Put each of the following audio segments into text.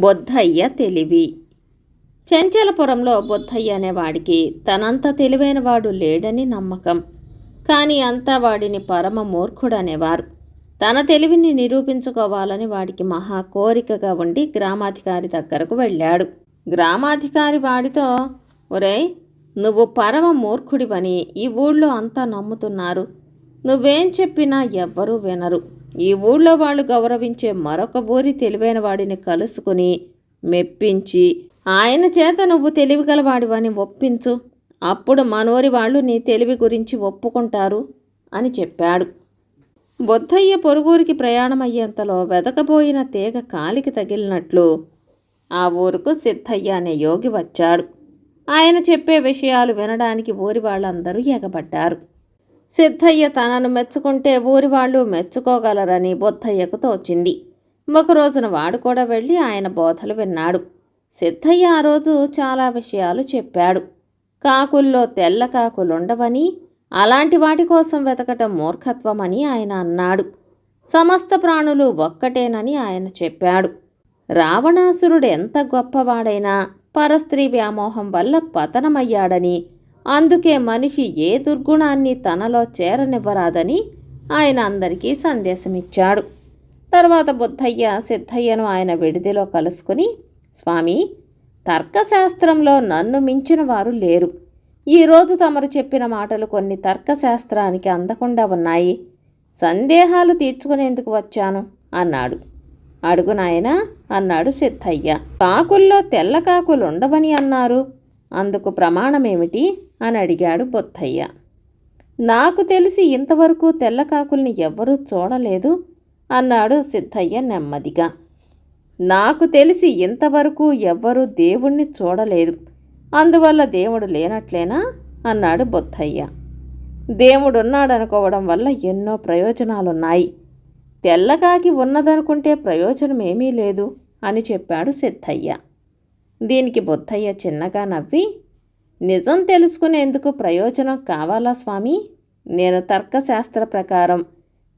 బొద్ధయ్య తెలివి. చెంచలపురంలో బొద్ధయ్య అనేవాడికి తనంత తెలివైన వాడు లేడని నమ్మకం. కానీ అంతా వాడిని పరమ మూర్ఖుడనేవారు. తన తెలివిని నిరూపించుకోవాలని వాడికి మహా కోరికగా ఉండి గ్రామాధికారి దగ్గరకు వెళ్ళాడు. గ్రామాధికారి వాడితో ఒరేయ్ నువ్వు పరమ మూర్ఖుడివని ఈ ఊళ్ళో అంతా నమ్ముతున్నారు. నువ్వేం చెప్పినా ఎవ్వరూ వినరు. ఈ ఊళ్ళో వాళ్ళు గౌరవించే మరొక ఊరి తెలివైన వాడిని కలుసుకుని మెప్పించి ఆయన చేత నువ్వు తెలివిగలవాడివని ఒప్పించు. అప్పుడు మనోరి వాళ్ళు నీ తెలివి గురించి ఒప్పుకుంటారు అని చెప్పాడు. బొద్ధయ్య పొరుగురికి ప్రయాణమయ్యేంతలో వెదకబోయిన తీగ కాలికి తగిలినట్లు ఆ ఊరుకు సిద్ధయ్య అనే యోగి వచ్చాడు. ఆయన చెప్పే విషయాలు వినడానికి ఊరి వాళ్ళందరూ ఎగబడ్డారు. సిద్ధయ్య తనను మెచ్చుకుంటే ఊరి వాళ్ళు మెచ్చుకోగలరని బుద్ధయ్యకు తోచింది. ఒక రోజున వాడు కూడా వెళ్ళి ఆయన బోధలు విన్నాడు. సిద్ధయ్య ఆ రోజు చాలా విషయాలు చెప్పాడు. కాకుల్లో తెల్ల కాకులుండవని అలాంటి వాటి కోసం వెతకటం మూర్ఖత్వమని ఆయన అన్నాడు. సమస్త ప్రాణులు ఒక్కటేనని ఆయన చెప్పాడు. రావణాసురుడు ఎంత గొప్పవాడైనా పరస్త్రీ వ్యామోహం వల్ల పతనమయ్యాడని అందుకే మనిషి ఏ దుర్గుణాన్ని తనలో చేరనివ్వరాదని ఆయన అందరికీ సందేశమిచ్చాడు. తర్వాత బుద్ధయ్య సిద్ధయ్యను ఆయన విడిదిలో కలుసుకుని స్వామి తర్కశాస్త్రంలో నన్ను మించిన వారు లేరు. ఈరోజు తమరు చెప్పిన మాటలు కొన్ని తర్కశాస్త్రానికి అందకుండా ఉన్నాయి. సందేహాలు తీర్చుకునేందుకు వచ్చాను అన్నాడు. అడుగు నాయనా అన్నాడు సిద్ధయ్య. కాకుల్లో తెల్ల కాకులు ఉండవని అన్నారు. అందుకు ప్రమాణమేమిటి? అని అడిగాడు బొత్తయ్య. నాకు తెలిసి ఇంతవరకు తెల్లకాకుల్ని ఎవ్వరూ చూడలేదు అన్నాడు సిద్ధయ్య నెమ్మదిగా. నాకు తెలిసి ఇంతవరకు ఎవ్వరూ దేవుణ్ణి చూడలేదు అందువల్ల దేవుడు లేనట్లేనా? అన్నాడు బొత్తయ్య. దేవుడున్నాడనుకోవడం వల్ల ఎన్నో ప్రయోజనాలున్నాయి. తెల్లకాకి ఉన్నదనుకుంటే ప్రయోజనం ఏమీ లేదు అని చెప్పాడు సిద్ధయ్య. దీనికి బుద్ధయ్య చిన్నగా నవ్వి నిజం తెలుసుకునేందుకు ప్రయోజనం కావాలా స్వామి? నేను తర్కశాస్త్ర ప్రకారం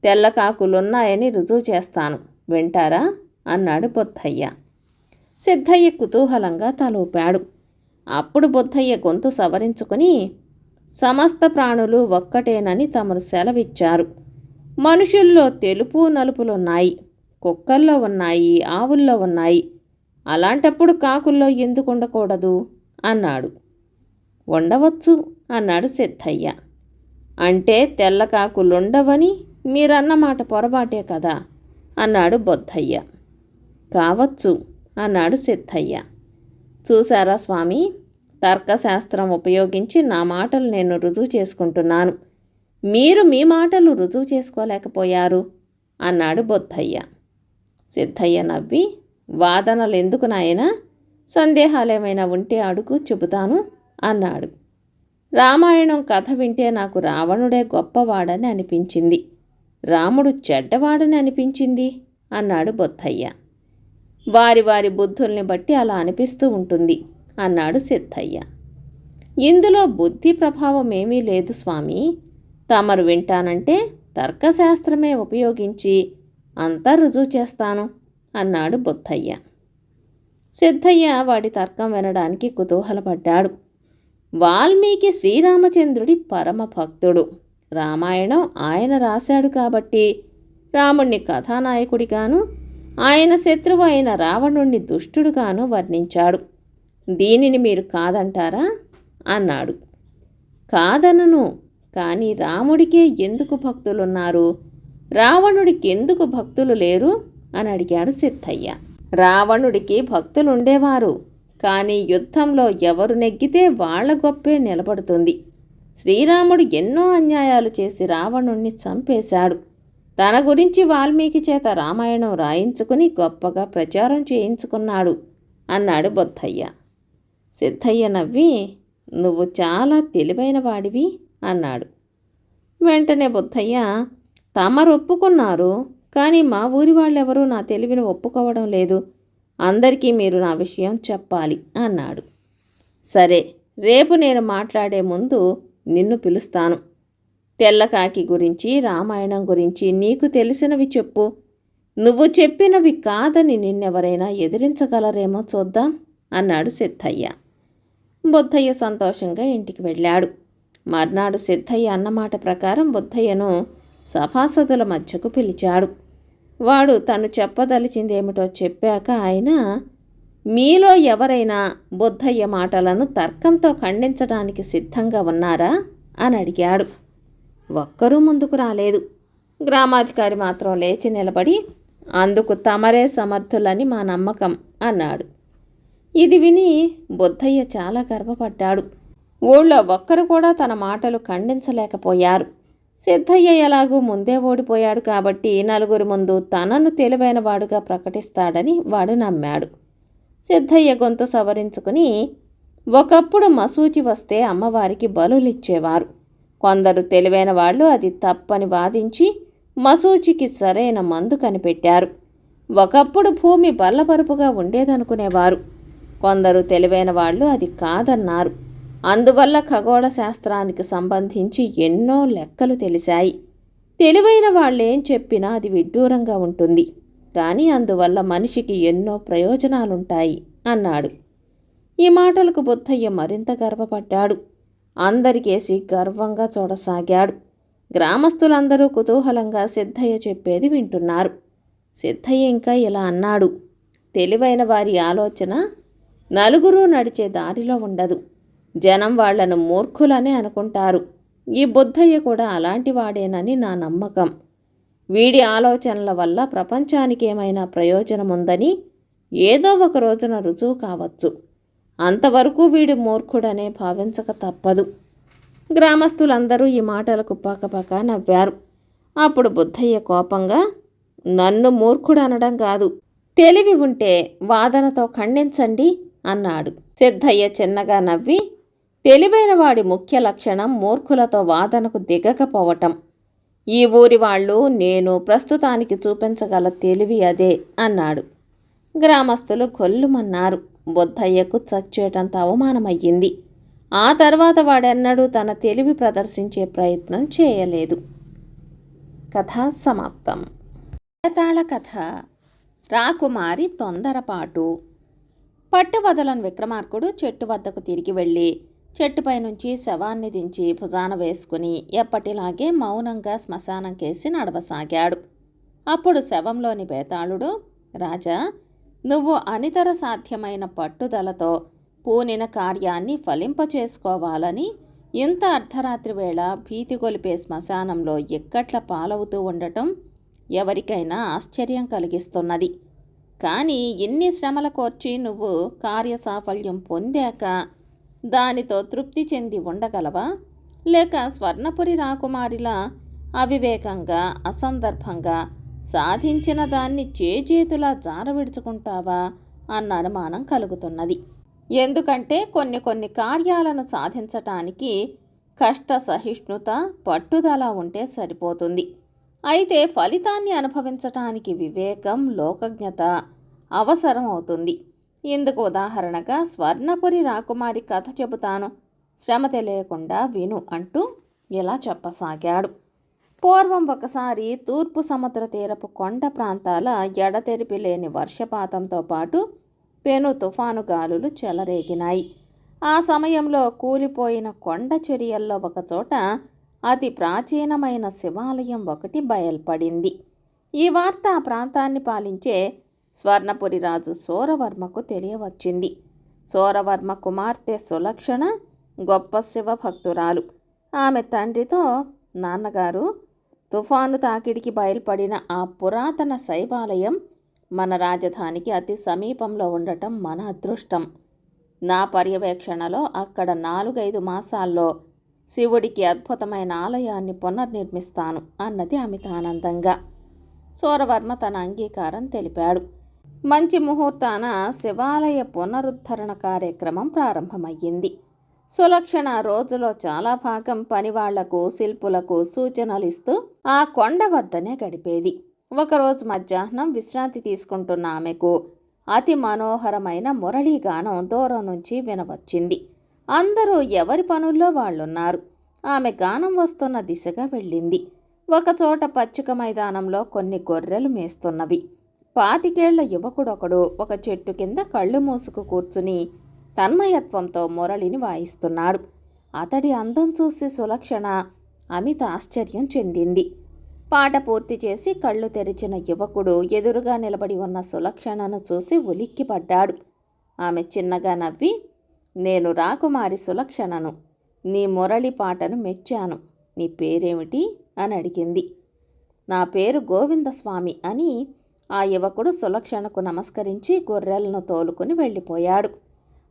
తెల్లకాకులున్నాయని రుజువు చేస్తాను. వింటారా? అన్నాడు బుద్ధయ్య సిద్ధయ్య కుతూహలంగా తలూపాడు. అప్పుడు బుద్ధయ్య గొంతు సవరించుకుని సమస్త ప్రాణులు ఒక్కటేనని తమరు సెలవిచ్చారు. మనుషుల్లో తెలుపు నలుపులున్నాయి. కుక్కల్లో ఉన్నాయి ఆవుల్లో ఉన్నాయి. అలాంటప్పుడు కాకుల్లో ఎందుకు ఉండకూడదు? అన్నాడు. ఉండవచ్చు అన్నాడు సిద్ధయ్య. అంటే తెల్ల కాకులుండవని మీరన్నమాట పొరపాటే కదా? అన్నాడు బొద్ధయ్య. కావచ్చు అన్నాడు సిద్ధయ్య. చూసారా స్వామి? తర్కశాస్త్రం ఉపయోగించి నా మాటలు నేను రుజువు చేసుకుంటున్నాను. మీరు మీ మాటలు రుజువు చేసుకోలేకపోయారు అన్నాడు బొద్ధయ్య. సిద్ధయ్య నవ్వి వాదనలు ఎందుకు నాయనా? సందేహాలేమైనా ఉంటే అడుగు చెబుతాను అన్నాడు. రామాయణం కథ వింటే నాకు రావణుడే గొప్పవాడని అనిపించింది. రాముడు చెడ్డవాడని అనిపించింది అన్నాడు బొత్తయ్య. వారి వారి బుద్ధుల్ని బట్టి అలా అనిపిస్తూ ఉంటుంది అన్నాడు సిద్ధయ్య. ఇందులో బుద్ధి ప్రభావం ఏమీ లేదు స్వామి. తమరు వింటానంటే తర్కశాస్త్రమే ఉపయోగించి అంతా రుజువు చేస్తాను. అన్నాడు బొత్తయ్య. సిద్ధయ్య వాడి తర్కం వినడానికి కుతూహలపడ్డాడు. వాల్మీకి శ్రీరామచంద్రుడి పరమ భక్తుడు. రామాయణం ఆయన రాశాడు కాబట్టి రాముణ్ణి కథానాయకుడిగాను ఆయన శత్రువు అయిన రావణుణ్ణి దుష్టుడుగాను వర్ణించాడు. దీనిని మీరు కాదంటారా? అన్నాడు. కాదనను కానీ రాముడికే ఎందుకు భక్తులున్నారు? రావణుడికి ఎందుకు భక్తులు లేరు? అని అడిగాడు సిద్ధయ్య. రావణుడికి భక్తులు ఉండేవారు కానీ యుద్ధంలో ఎవరు నెగ్గితే వాళ్ళ గొప్పే నిలబడుతుంది. శ్రీరాముడు ఎన్నో అన్యాయాలు చేసి రావణుణ్ణి చంపేశాడు. తన గురించి వాల్మీకి చేత రామాయణం రాయించుకుని గొప్పగా ప్రచారం చేయించుకున్నాడు అన్నాడు బొత్తయ్య సిద్ధయ్య నవ్వి నువ్వు చాలా తెలివైన వాడివి అన్నాడు. వెంటనే బుద్ధయ్య తమరు ఒప్పుకున్నారు కానీ మా ఊరి వాళ్ళెవరూ నా తెలివిని ఒప్పుకోవడం లేదు. అందరికీ మీరు నా విషయం చెప్పాలి అన్నాడు. సరే రేపు నేను మాట్లాడే ముందు నిన్ను పిలుస్తాను. తెల్లకాకి గురించి రామాయణం గురించి నీకు తెలిసినవి చెప్పు. నువ్వు చెప్పినవి కాదని నిన్నెవరైనా ఎదిరించగలరేమో చూద్దాం అన్నాడు సిద్ధయ్య. బుద్ధయ్య సంతోషంగా ఇంటికి వెళ్ళాడు. మర్నాడు సిద్ధయ్య అన్నమాట ప్రకారం బుద్ధయ్యను సభాసదుల మధ్యకు పిలిచాడు. వాడు తను చెప్పదలిచిందేమిటో చెప్పాక ఆయన మీలో ఎవరైనా బుద్ధయ్య మాటలను తర్కంతో ఖండించడానికి సిద్ధంగా ఉన్నారా? అని అడిగాడు. ఒక్కరూ ముందుకు రాలేదు. గ్రామాధికారి మాత్రం లేచి నిలబడి అందుకు తమరే సమర్థులని మా నమ్మకం అన్నాడు. ఇది విని బుద్ధయ్య చాలా గర్వపడ్డాడు. ఊళ్ళో ఒక్కరు కూడా తన మాటలు ఖండించలేకపోయారు. సిద్ధయ్య ఎలాగూ ముందే ఓడిపోయాడు కాబట్టి నలుగురి ముందు తనను తెలివైన వాడుగా ప్రకటిస్తాడని వాడు నమ్మాడు. సిద్ధయ్య గొంతు సవరించుకుని ఒకప్పుడు మసూచి వస్తే అమ్మవారికి బలులిచ్చేవారు. కొందరు తెలివైన వాళ్ళు అది తప్పని వాదించి మసూచికి సరైన మందు కనిపెట్టారు. ఒకప్పుడు భూమి బల్లపరుపుగా ఉండేదనుకునేవారు. కొందరు తెలివైన వాళ్ళు అది కాదన్నారు. అందువల్ల ఖగోళ శాస్త్రానికి సంబంధించి ఎన్నో లెక్కలు తెలిసాయి తెలివైన వాళ్ళేం చెప్పినా అది విడ్డూరంగా ఉంటుంది. కానీ అందువల్ల మనిషికి ఎన్నో ప్రయోజనాలుంటాయి అన్నాడు. ఈ మాటలకు బుద్ధయ్య మరింత గర్వపడ్డాడు. అందరికేసి గర్వంగా చూడసాగాడు. గ్రామస్తులందరూ కుతూహలంగా సిద్ధయ్య చెప్పేది వింటున్నారు. సిద్ధయ్య ఇంకా ఇలా అన్నాడు. తెలివైన వారి ఆలోచన నలుగురు నడిచే దారిలో ఉండదు. జనం వాళ్ళను మూర్ఖులనే అనుకుంటారు. ఈ బుద్ధయ్య కూడా అలాంటి వాడేనని నా నమ్మకం. వీడి ఆలోచనల వల్ల ప్రపంచానికి ఏమైనా ప్రయోజనం ఉందని ఏదో ఒక రోజున రుజువు కావచ్చు. అంతవరకు వీడు మూర్ఖుడనే భావించక తప్పదు. గ్రామస్తులందరూ ఈ మాటలకు పక్కపక్క నవ్వారు. అప్పుడు బుద్ధయ్య కోపంగా నన్ను మూర్ఖుడు అనడం కాదు. తెలివి ఉంటే వాదనతో ఖండించండి అన్నాడు. సిద్ధయ్య చిన్నగా నవ్వి తెలివైన వాడి ముఖ్య లక్షణం మూర్ఖులతో వాదనకు దిగకపోవటం. ఈ ఊరి వాళ్ళు నేను ప్రస్తుతానికి చూపించగల తెలివి అదే అన్నాడు. గ్రామస్తులు కొల్లుమన్నారు బుద్ధయ్యకు చచ్చేటంత అవమానమయ్యింది. ఆ తర్వాత వాడెన్నడూ తన తెలివి ప్రదర్శించే ప్రయత్నం చేయలేదు. కథ సమాప్తం. వేతాళ కథ. రాకుమారి తొందరపాటు. పట్టువదలని విక్రమార్కుడు చెట్టు వద్దకు తిరిగి వెళ్ళి చెట్టుపై నుంచి శవాన్ని దించి భుజాన వేసుకుని ఎప్పటిలాగే మౌనంగా శ్మశానం కేసి నడవసాగాడు. అప్పుడు శవంలోని బేతాళుడు రాజా నువ్వు అనితర సాధ్యమైన పట్టుదలతో పూనిన కార్యాన్ని ఫలింపచేసుకోవాలని ఇంత అర్ధరాత్రి వేళ భీతి గొలిపే శ్మశానంలో ఎక్కట్ల పాలవుతూ ఉండటం ఎవరికైనా ఆశ్చర్యం కలిగిస్తున్నది. కానీ ఇన్ని శ్రమల కోర్చి నువ్వు కార్యసాఫల్యం పొందాక దానితో తృప్తి చెంది ఉండగలవా? లేక స్వర్ణపురి రాకుమారిలా అవివేకంగా అసందర్భంగా సాధించిన దాన్ని చేజేతులా జారవిడుచుకుంటావా అన్న అనుమానం కలుగుతున్నది. ఎందుకంటే కొన్ని కొన్ని కార్యాలను సాధించటానికి కష్ట సహిష్ణుత పట్టుదల ఉంటే సరిపోతుంది. అయితే ఫలితాన్ని అనుభవించటానికి వివేకం లోకజ్ఞత అవసరం అవుతుంది ఇందుకు ఉదాహరణగా స్వర్ణపురి రాకుమారి కథ చెబుతాను. శ్రమ తెలియకుండా విను అంటూ ఇలా చెప్పసాగాడు. పూర్వం ఒకసారి తూర్పు సముద్ర తీరపు కొండ ప్రాంతాల ఎడతెరిపి లేని వర్షపాతంతో పాటు పెను తుఫాను గాలులు చెలరేగినాయి. ఆ సమయంలో కూలిపోయిన కొండ చర్యల్లో ఒకచోట అతి ప్రాచీనమైన శివాలయం ఒకటి బయల్పడింది. ఈ వార్త ఆ ప్రాంతాన్ని పాలించే స్వర్ణపురి రాజు సోరవర్మకు తెలియవచ్చింది. సోరవర్మ కుమార్తె సులక్షణ గొప్ప శివభక్తురాలు. ఆమె తండ్రితో నాన్నగారు తుఫాను తాకిడికి బయలుపడిన ఆ పురాతన శైవాలయం మన రాజధానికి అతి సమీపంలో ఉండటం మన అదృష్టం. నా పర్యవేక్షణలో అక్కడ నాలుగైదు మాసాల్లో శివుడికి అద్భుతమైన ఆలయాన్ని పునర్నిర్మిస్తాను అన్నది అమితానందంగా సూరవర్మ తన అంగీకారం తెలిపాడు. మంచి ముహూర్తాన శివాలయ పునరుద్ధరణ కార్యక్రమం ప్రారంభమయ్యింది. సులక్షణ రోజులో చాలా భాగం పనివాళ్ళకు శిల్పులకు సూచనలు ఇస్తూ ఆ కొండ వద్దనే గడిపేది. ఒకరోజు మధ్యాహ్నం విశ్రాంతి తీసుకుంటున్న ఆమెకు అతి మనోహరమైన మురళీగానం దూరం నుంచి వినవచ్చింది. అందరూ ఎవరి పనుల్లో వాళ్ళున్నారు? ఆమె గానం వస్తున్న దిశగా వెళ్ళింది. ఒకచోట పచ్చిక మైదానంలో కొన్ని గొర్రెలు మేస్తున్నవి. పాతికేళ్ళ యువకుడొకడు ఒక చెట్టు కింద కళ్ళు మూసుకు కూర్చుని తన్మయత్వంతో మురళిని వాయిస్తున్నాడు. అతడి అందం చూసి సులక్షణ అమిత ఆశ్చర్యం చెందింది. పాట పూర్తి చేసి కళ్ళు తెరిచిన యువకుడు ఎదురుగా నిలబడి ఉన్న సులక్షణను చూసి ఉలిక్కిపడ్డాడు. ఆమె చిన్నగా నవ్వి నేను రాకుమారి సులక్షణను. నీ మురళి పాటను మెచ్చాను. నీ పేరేమిటి? అని అడిగింది. నా పేరు గోవిందస్వామి అని ఆ యువకుడు సులక్షణకు నమస్కరించి గొర్రెలను తోలుకుని వెళ్ళిపోయాడు.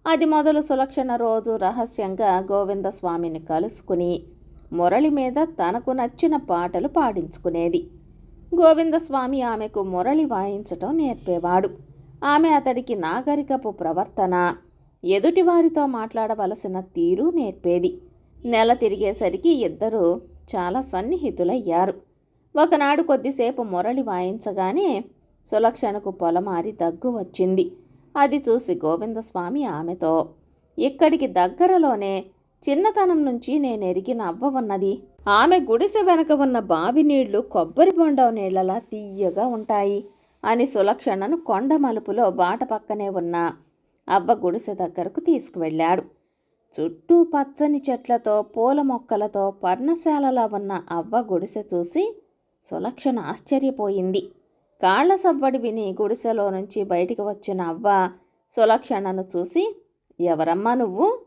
అది మొదలు సులక్షణ రోజు రహస్యంగా గోవిందస్వామిని కలుసుకుని మురళి మీద తనకు నచ్చిన పాటలు పాడించుకునేది. గోవిందస్వామి ఆమెకు మురళి వాయించటం నేర్పేవాడు. ఆమె అతడికి నాగరికపు ప్రవర్తన ఎదుటివారితో మాట్లాడవలసిన తీరు నేర్పేది. నెల తిరిగేసరికి ఇద్దరూ చాలా సన్నిహితులయ్యారు. ఒకనాడు కొద్దిసేపు మురళి వాయించగానే సులక్షణకు పొలమారి దగ్గు వచ్చింది. అది చూసి గోవిందస్వామి ఆమెతో ఇక్కడికి దగ్గరలోనే చిన్నతనం నుంచి నేను ఎరిగిన అవ్వ ఉన్నది. ఆమె గుడిసె వెనక ఉన్న బావి నీళ్ళు కొబ్బరి బొండవ నీళ్ళలా తీయగా ఉంటాయి అని సులక్షణను కొండ మలుపులో బాట పక్కనే ఉన్న అవ్వ గుడిసె దగ్గరకు తీసుకువెళ్ళాడు. చుట్టూ పచ్చని చెట్లతో పూల మొక్కలతో పర్ణశాలలా ఉన్న అవ్వ గుడిసె చూసి సులక్షణ ఆశ్చర్యపోయింది. కాళ్ళ సవ్వడి విని గుడిసెలో నుంచి బయటికి వచ్చిన అవ్వ సులక్షణను చూసి ఎవరమ్మా నువ్వు?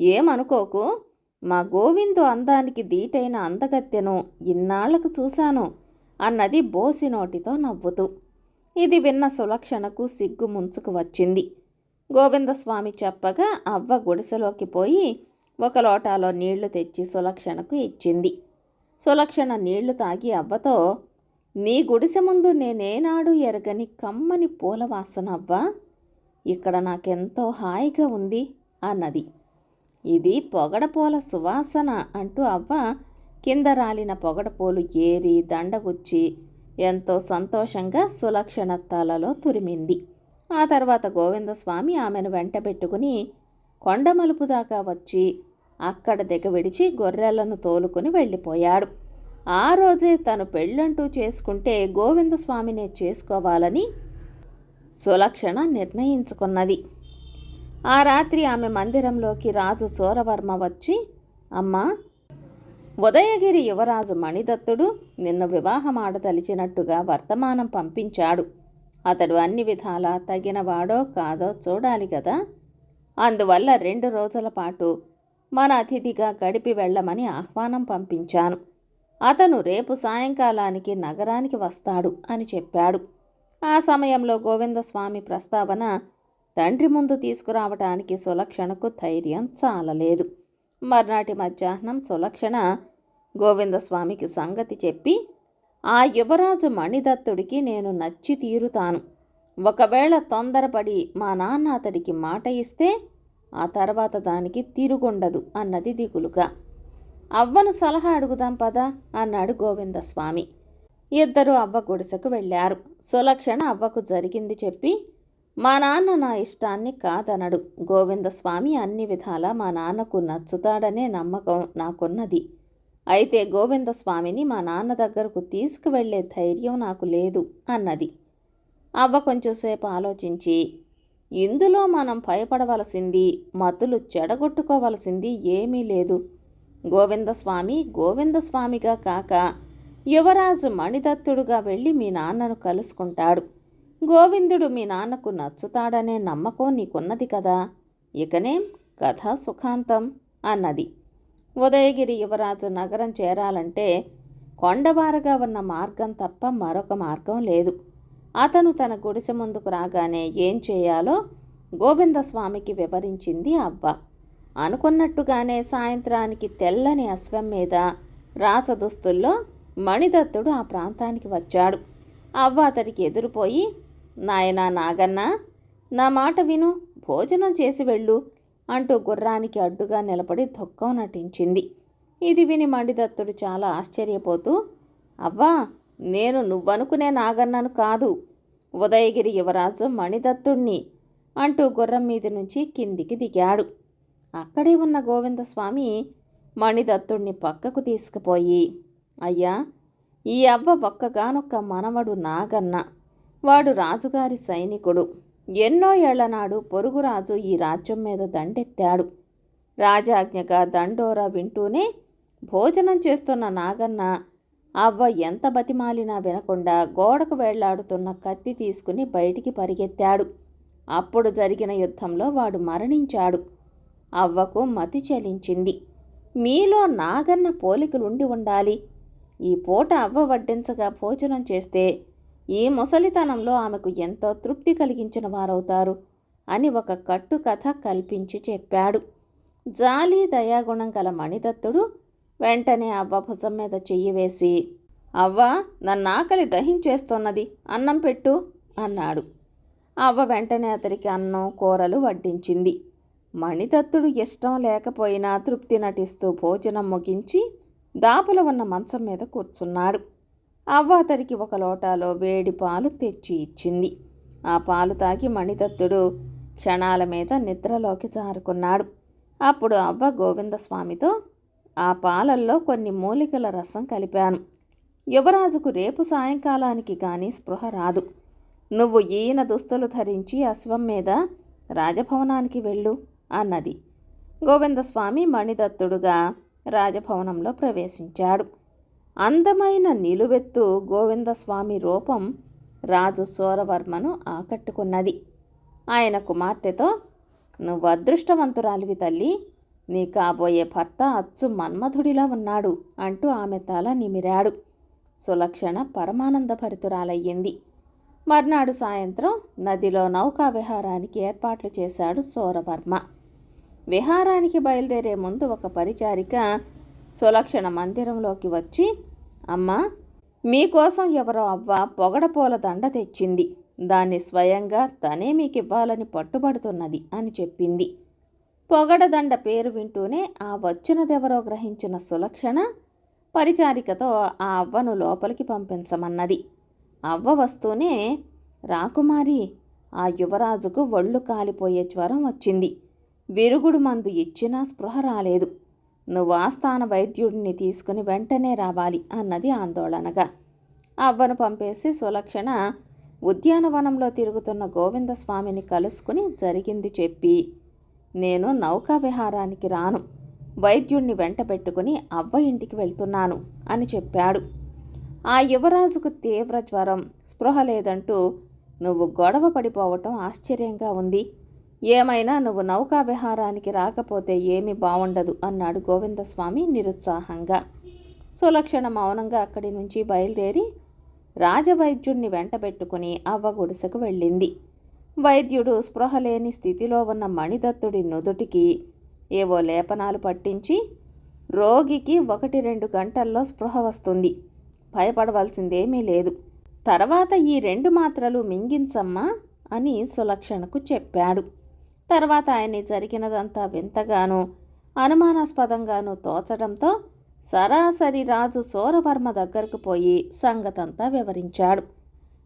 ఏమనుకోకు? మా గోవిందు అందానికి దీటైన అందగత్తెను ఇన్నాళ్ళకు చూశాను అన్నది బోసి నోటితో నవ్వుతూ. ఇది విన్న సులక్షణకు సిగ్గు ముంచుకు వచ్చింది. గోవిందస్వామి చెప్పగా అవ్వ గుడిసెలోకి పోయి ఒక లోటాలో నీళ్ళు తెచ్చి సులక్షణకు ఇచ్చింది. సులక్షణ నీళ్ళు తాగి అవ్వతో నీ గుడిసె ముందు నేనేనాడు ఎరగని కమ్మని పూల వాసనవ్వా ఇక్కడ నాకెంతో హాయిగా ఉంది అన్నది. ఇది పొగడపూల సువాసన అంటూ అవ్వ. కింద రాలిన పొగడపూలు ఏరి దండగుచ్చి ఎంతో సంతోషంగా సులక్షణత్తాలలో తురిమింది. ఆ తర్వాత గోవిందస్వామి ఆమెను వెంటబెట్టుకుని కొండ మలుపు దాకా వచ్చి అక్కడ దిగవిడిచి గొర్రెలను తోలుకుని వెళ్ళిపోయాడు. ఆ రోజే తను పెళ్ళంటూ చేసుకుంటే గోవిందస్వామినే చేసుకోవాలని సులక్షణ నిర్ణయించుకున్నది. ఆ రాత్రి ఆమె మందిరంలోకి రాజు సూరవర్మ వచ్చి అమ్మా ఉదయగిరి యువరాజు మణిదత్తుడు నిన్ను వివాహమాడదలిచినట్టుగా వర్తమానం పంపించాడు. అతడు అన్ని విధాలా తగినవాడో కాదో చూడాలి కదా అందువల్ల రెండు రోజుల పాటు మన అతిథిగా గడిపి వెళ్ళమని ఆహ్వానం పంపించాను. అతను రేపు సాయంకాలానికి నగరానికి వస్తాడు అని చెప్పాడు. ఆ సమయంలో గోవిందస్వామి ప్రస్తావన తండ్రి ముందు తీసుకురావటానికి సులక్షణకు ధైర్యం చాలలేదు. మర్నాటి మధ్యాహ్నం సులక్షణ గోవిందస్వామికి సంగతి చెప్పి ఆ యువరాజు మణిదత్తుడికి నేను నచ్చి తీరుతాను. ఒకవేళ తొందరపడి మా నాన్న అతడికి మాట ఇస్తే ఆ తర్వాత దానికి తిరుగుండదు అన్నది దిగులుగా. అవ్వను సలహా అడుగుదాం పదా అన్నాడు గోవిందస్వామి. ఇద్దరు అవ్వ గుడిసెకు వెళ్ళారు. సులక్షణ అవ్వకు జరిగింది చెప్పి మా నాన్న నా ఇష్టాన్ని కాదనడు. గోవిందస్వామి అన్ని విధాలా మా నాన్నకు నచ్చుతాడనే నమ్మకం నాకున్నది. అయితే గోవిందస్వామిని మా నాన్న దగ్గరకు తీసుకువెళ్ళే ధైర్యం నాకు లేదు అన్నది. అవ్వ కొంచెంసేపు ఆలోచించి ఇందులో మనం భయపడవలసింది మతులు చెడగొట్టుకోవలసింది ఏమీ లేదు. గోవిందస్వామి గోవిందస్వామిగా కాక యువరాజు మణిదత్తుడుగా వెళ్ళి మీ నాన్నను కలుసుకుంటాడు. గోవిందుడు మీ నాన్నకు నచ్చుతాడనే నమ్మకం నీకున్నది కదా. ఇకనేం కథ సుఖాంతం అన్నది. ఉదయగిరి యువరాజు నగరం చేరాలంటే కొండవారగా ఉన్న మార్గం తప్ప మరొక మార్గం లేదు. అతను తన గుడిసె ముందుకు రాగానే ఏం చేయాలో గోవిందస్వామికి వివరించింది అవ్వ. అనుకున్నట్టుగానే సాయంత్రానికి తెల్లని అశ్వం మీద రాచదుస్తుల్లో మణిదత్తుడు ఆ ప్రాంతానికి వచ్చాడు. అవ్వ అతడికి ఎదురుపోయి నాయనా నాగన్న నా మాట విను భోజనం చేసి వెళ్ళు అంటూ గుర్రానికి అడ్డుగా నిలబడి దుఃఖం నటించింది. ఇది విని మణిదత్తుడు చాలా ఆశ్చర్యపోతూ అవ్వా నేను నువ్వనుకునే నాగన్నను కాదు ఉదయగిరి యువరాజు మణిదత్తుణ్ణి అంటూ గుర్రం మీద నుంచి కిందికి దిగాడు. అక్కడే ఉన్న గోవిందస్వామి మణిదత్తుణ్ణి పక్కకు తీసుకుపోయి అయ్యా ఈ అవ్వ ఒక్కగానొక్క మనవడు నాగన్న. వాడు రాజుగారి సైనికుడు. ఎన్నో ఏళ్ళనాడు పొరుగురాజు ఈ రాజ్యం మీద దండెత్తాడు. రాజాజ్ఞగా దండోరా వింటూనే భోజనం చేస్తున్న నాగన్న అవ్వ ఎంత బతిమాలినా వినకుండా గోడకు వేళ్ళాడుతున్న కత్తి తీసుకుని బయటికి పరిగెత్తాడు. అప్పుడు జరిగిన యుద్ధంలో వాడు మరణించాడు. అవ్వకు మతి చెలించింది. మీలో నాగన్న పోలికలుండి ఉండాలి. ఈ పూట అవ్వ వడ్డించగా భోజనం చేస్తే ఈ ముసలితనంలో ఆమెకు ఎంతో తృప్తి కలిగించిన వారవుతారు అని ఒక కట్టు కథ కల్పించి చెప్పాడు. జాలి దయాగుణం గల మణిదత్తుడు వెంటనే అవ్వ భుజం మీద చెయ్యి వేసి అవ్వ నన్ను ఆకలి దహించేస్తున్నది అన్నం పెట్టు అన్నాడు. అవ్వ వెంటనే అతడికి అన్నం కూరలు వడ్డించింది. మణిదత్తుడు ఇష్టం లేకపోయినా తృప్తి నటిస్తూ భోజనం ముగించి దాపుల ఉన్న మంచం మీద కూర్చున్నాడు. అవ్వ అతడికి ఒక లోటాలో వేడి పాలు తెచ్చి ఇచ్చింది. ఆ పాలు తాగి మణిదత్తుడు క్షణాల మీద నిద్రలోకి జారుకున్నాడు. అప్పుడు అవ్వ గోవిందస్వామితో ఆ పాలల్లో కొన్ని మూలికల రసం కలిపాను. యువరాజుకు రేపు సాయంకాలానికి కానీ స్పృహ రాదు. నువ్వు ఈయన దుస్తులు ధరించి అశ్వం మీద రాజభవనానికి వెళ్ళు. అన్నది. గోవిందస్వామి మణిదత్తుడుగా రాజభవనంలో ప్రవేశించాడు. అందమైన నిలువెత్తు గోవిందస్వామి రూపం రాజు సూరవర్మను ఆకట్టుకున్నది. ఆయన కుమార్తెతో నువ్వు అదృష్టవంతురాలివి తల్లి. నీ కాబోయే భర్త అచ్చు మన్మధుడిలా ఉన్నాడు అంటూ ఆమె తల నిమిరాడు. సులక్షణ పరమానందభరితురాలయ్యింది. మర్నాడు సాయంత్రం నదిలో నౌకా విహారానికి ఏర్పాట్లు చేశాడు సూరవర్మ. విహారానికి బయలుదేరే ముందు ఒక పరిచారిక సులక్షణ మందిరంలోకి వచ్చి అమ్మా మీకోసం ఎవరో అవ్వ పొగడపోల దండ తెచ్చింది. దాన్ని స్వయంగా తనే మీకు ఇవ్వాలని పట్టుబడుతున్నది అని చెప్పింది. పొగడదండ పేరు వింటూనే ఆ వచ్చినదెవరో గ్రహించిన సులక్షణ పరిచారికతో ఆ అవ్వను లోపలికి పంపించమన్నది. అవ్వ వస్తూనే రాకుమారి ఆ యువరాజుకు ఒళ్ళు కాలిపోయే జ్వరం వచ్చింది. విరుగుడు మందు ఇచ్చినా స్పృహ రాలేదు. నువ్వు ఆస్థాన వైద్యుడిని తీసుకుని వెంటనే రావాలి అన్నది ఆందోళనగా. అవ్వను పంపేసి సులక్షణ ఉద్యానవనంలో తిరుగుతున్న గోవిందస్వామిని కలుసుకుని జరిగింది చెప్పి నేను నౌకా విహారానికి రాను. వైద్యుణ్ణి వెంట పెట్టుకుని అవ్వ ఇంటికి వెళ్తున్నాను అని చెప్పాడు. ఆ యువరాజుకు తీవ్ర జ్వరం స్పృహ లేదంటూ నువ్వు గొడవ పడిపోవటం ఆశ్చర్యంగా ఉంది. ఏమైనా నువ్వు నౌకా విహారానికి రాకపోతే ఏమీ బాగుండదు అన్నాడు గోవిందస్వామి నిరుత్సాహంగా. సులక్షణ మౌనంగా అక్కడి నుంచి బయలుదేరి రాజవైద్యుణ్ణి వెంటబెట్టుకుని అవ్వ గుడిసెకు వెళ్ళింది. వైద్యుడు స్పృహ లేని స్థితిలో ఉన్న మణిదత్తుడి నుదుటికి ఏవో లేపనాలు పట్టించి రోగికి ఒకటి రెండు గంటల్లో స్పృహ వస్తుంది. భయపడవలసిందేమీ లేదు. తర్వాత ఈ రెండు మాత్రలు మింగించమ్మా అని సులక్షణకు చెప్పాడు. తర్వాత ఆయన్ని జరిగినదంతా వింతగానూ అనుమానాస్పదంగానూ తోచడంతో సరాసరి రాజు సూరవర్మ దగ్గరకు పోయి సంగతంతా వివరించాడు.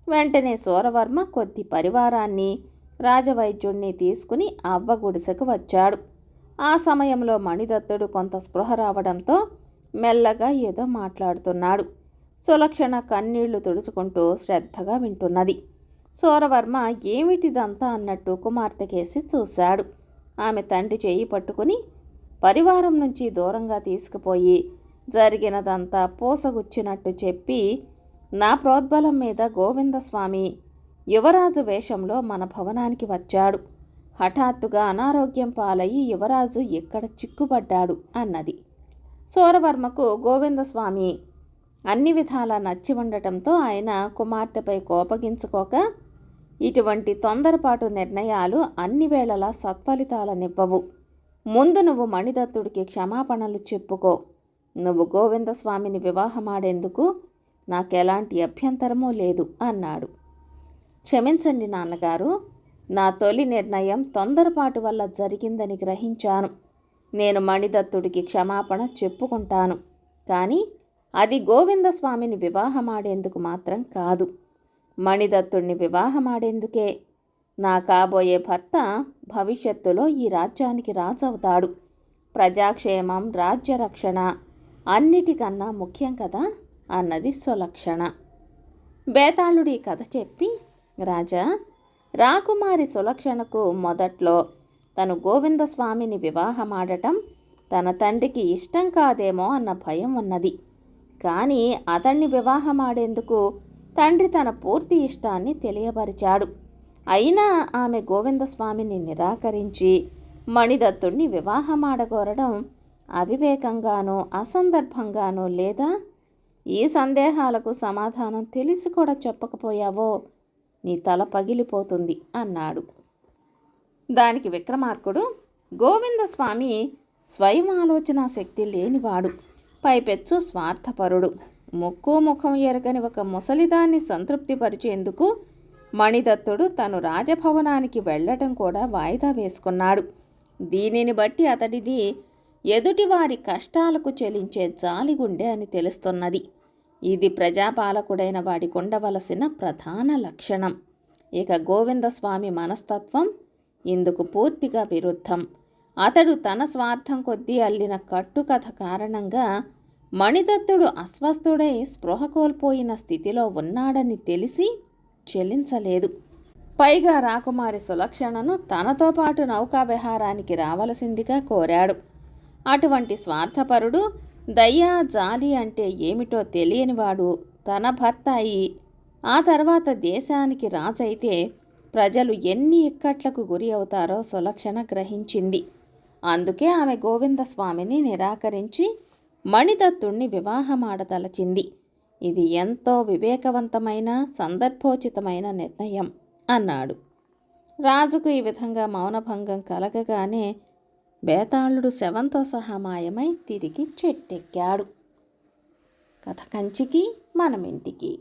వెంటనే సూరవర్మ కొద్ది పరివారాన్ని రాజవైద్యుణ్ణి తీసుకుని అవ్వ గుడిసెకు వచ్చాడు. ఆ సమయంలో మణిదత్తుడు కొంత స్పృహ రావడంతో మెల్లగా ఏదో మాట్లాడుతున్నాడు. సులక్షణ కన్నీళ్ళు తుడుచుకుంటూ శ్రద్ధగా వింటున్నది. సూరవర్మ ఏమిటిదంతా అన్నట్టు కుమార్తెకేసి చూశాడు. ఆమె తండ్రి చేయి పట్టుకుని పరివారం నుంచి దూరంగా తీసుకుపోయి జరిగినదంతా పూసగుచ్చినట్టు చెప్పి నా ప్రోద్బలం మీద గోవిందస్వామి యువరాజు వేషంలో మన భవనానికి వచ్చాడు. హఠాత్తుగా అనారోగ్యం పాలయ్యి యువరాజు ఎక్కడ చిక్కుపడ్డాడు అన్నది. సూరవర్మకు గోవిందస్వామి అన్ని విధాలా నచ్చి ఉండటంతో ఆయన కుమార్తెపై కోపగించుకోక ఇటువంటి తొందరపాటు నిర్ణయాలు అన్ని వేళలా సత్ఫలితాలనివ్వవు. ముందు నువ్వు మణిదత్తుడికి క్షమాపణలు చెప్పుకో. నువ్వు గోవిందస్వామిని వివాహమాడేందుకు నాకెలాంటి అభ్యంతరమూ లేదు అన్నాడు. క్షమించండి నాన్నగారు నా తొలి నిర్ణయం తొందరపాటు వల్ల జరిగిందని గ్రహించాను. నేను మణిదత్తుడికి క్షమాపణ చెప్పుకుంటాను. కానీ అది గోవిందస్వామిని వివాహమాడేందుకు మాత్రం కాదు. మణిదత్తుణ్ణి వివాహమాడేందుకే? నా కాబోయే భర్త భవిష్యత్తులో ఈ రాజ్యానికి రాజవుతాడు. ప్రజాక్షేమం రాజ్య రక్షణ అన్నిటికన్నా ముఖ్యం కదా అన్నది సులక్షణ. బేతాళుడి కథ చెప్పి రాజా రాకుమారి సులక్షణకు మొదట్లో తను గోవిందస్వామిని వివాహమాడటం తన తండ్రికి ఇష్టం కాదేమో అన్న భయం ఉన్నది. కానీ అతన్ని వివాహమాడేందుకు తండ్రి తన పూర్తి ఇష్టాన్ని తెలియపరిచాడు. అయినా ఆమె గోవిందస్వామిని నిరాకరించి మణిదత్తుణ్ణి వివాహమాడగోరడం అవివేకంగానో అసందర్భంగానో లేదా ఈ సందేహాలకు సమాధానం తెలిసి కూడా చెప్పకపోయావో నీ తల పగిలిపోతుంది అన్నాడు. దానికి విక్రమార్కుడు గోవిందస్వామి స్వయం ఆలోచన శక్తి లేనివాడు. పైపెచ్చు స్వార్థపరుడు. ముక్కు ముఖం ఎరగని ఒక ముసలిదాన్ని సంతృప్తిపరిచేందుకు మణిదత్తుడు తను రాజభవనానికి వెళ్ళటం కూడా వాయిదా వేసుకున్నాడు. దీనిని బట్టి అతడిది ఎదుటివారి కష్టాలకు చెలించే జాలిగుండె అని తెలుస్తున్నది. ఇది ప్రజాపాలకుడైన వాడికి ఉండవలసిన ప్రధాన లక్షణం. ఇక గోవిందస్వామి మనస్తత్వం ఇందుకు పూర్తిగా విరుద్ధం. అతడు తన స్వార్థం కొద్దీ అల్లిన కట్టుకథ కారణంగా మణిదత్తుడు అస్వస్థుడై స్పృహ కోల్పోయిన స్థితిలో ఉన్నాడని తెలిసి చెల్లించలేదు పైగా రాకుమారి సులక్షణను తనతో పాటు నౌకా విహారానికి రావలసిందిగా కోరాడు. అటువంటి స్వార్థపరుడు దయ్యా జాలి అంటే ఏమిటో తెలియనివాడు తన భర్త అయి ఆ తర్వాత దేశానికి రాజైతే ప్రజలు ఎన్ని ఇక్కట్లకు గురి అవుతారో సులక్షణ గ్రహించింది. అందుకే ఆమె గోవిందస్వామిని నిరాకరించి మణిదత్తుణ్ణి వివాహమాడదలచింది. ఇది ఎంతో వివేకవంతమైన సందర్భోచితమైన నిర్ణయం అన్నాడు. రాజుకు ఈ విధంగా మౌనభంగం కలగగానే బేతాళుడు శవంతో సహా మాయమై తిరిగి చెట్టెక్కాడు. కథ కంచికి మనమింటికి.